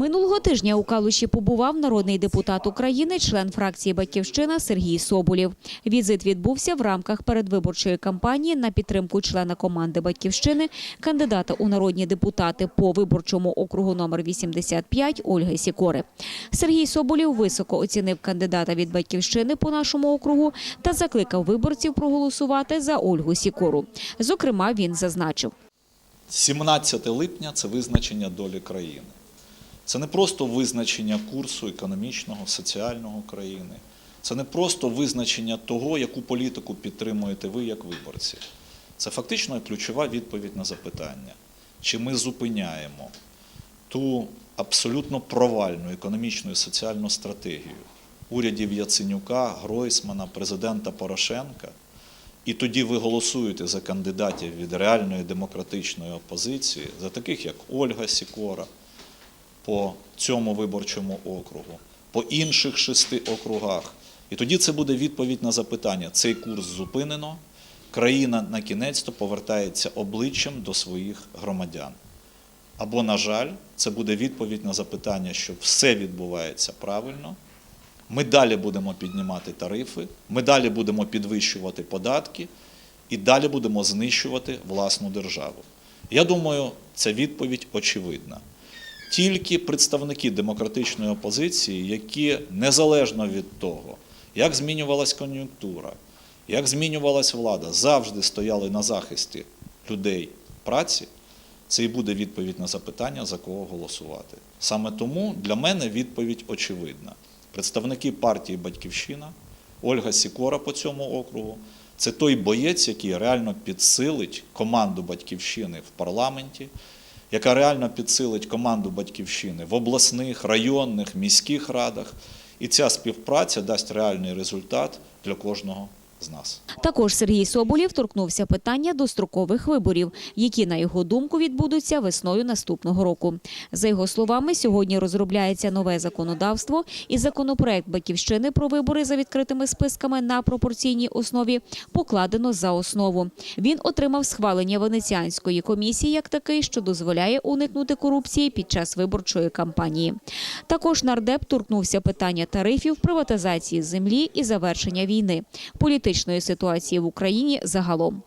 Минулого тижня у Калуші побував народний депутат України, член фракції Батьківщина Сергій Соболєв. Візит відбувся в рамках передвиборчої кампанії на підтримку члена команди Батьківщини, кандидата у народні депутати по виборчому округу номер 85 Ольги Сікори. Сергій Соболєв високо оцінив кандидата від Батьківщини по нашому округу та закликав виборців проголосувати за Ольгу Сікору. Зокрема, він зазначив. 17 липня це визначення долі країни. Це не просто визначення курсу економічного, соціального країни. Це не просто визначення того, яку політику підтримуєте ви як виборці. Це фактично ключова відповідь на запитання, чи ми зупиняємо ту абсолютно провальну економічну і соціальну стратегію урядів Яценюка, Гройсмана, президента Порошенка. І тоді ви голосуєте за кандидатів від реальної демократичної опозиції, за таких як Ольга Сікора по цьому виборчому округу, по інших шести округах. І тоді це буде відповідь на запитання: цей курс зупинено, країна на кінець-то повертається обличчям до своїх громадян. Або, на жаль, це буде відповідь на запитання, що все відбувається правильно. Ми далі будемо піднімати тарифи, ми далі будемо підвищувати податки і далі будемо знищувати власну державу. Я думаю, ця відповідь очевидна. Тільки представники демократичної опозиції, які незалежно від того, як змінювалась кон'юнктура, як змінювалась влада, завжди стояли на захисті людей праці, це і буде відповідь на запитання, за кого голосувати. Саме тому для мене відповідь очевидна. Представники партії Батьківщина, Ольга Сікора по цьому округу, це той боєць, який реально підсилить команду Батьківщини в парламенті, яка реально підсилить команду Батьківщини в обласних, районних, міських радах. І ця співпраця дасть реальний результат для кожного з нас. Також Сергій Соболєв торкнувся питання дострокових виборів, які, на його думку, відбудуться весною наступного року. За його словами, сьогодні розробляється нове законодавство, і законопроект Батьківщини про вибори за відкритими списками на пропорційній основі покладено за основу. Він отримав схвалення Венеціанської комісії як такий, що дозволяє уникнути корупції під час виборчої кампанії. Також нардеп торкнувся питання тарифів, приватизації землі і завершення війни, політичної ситуації в Україні загалом.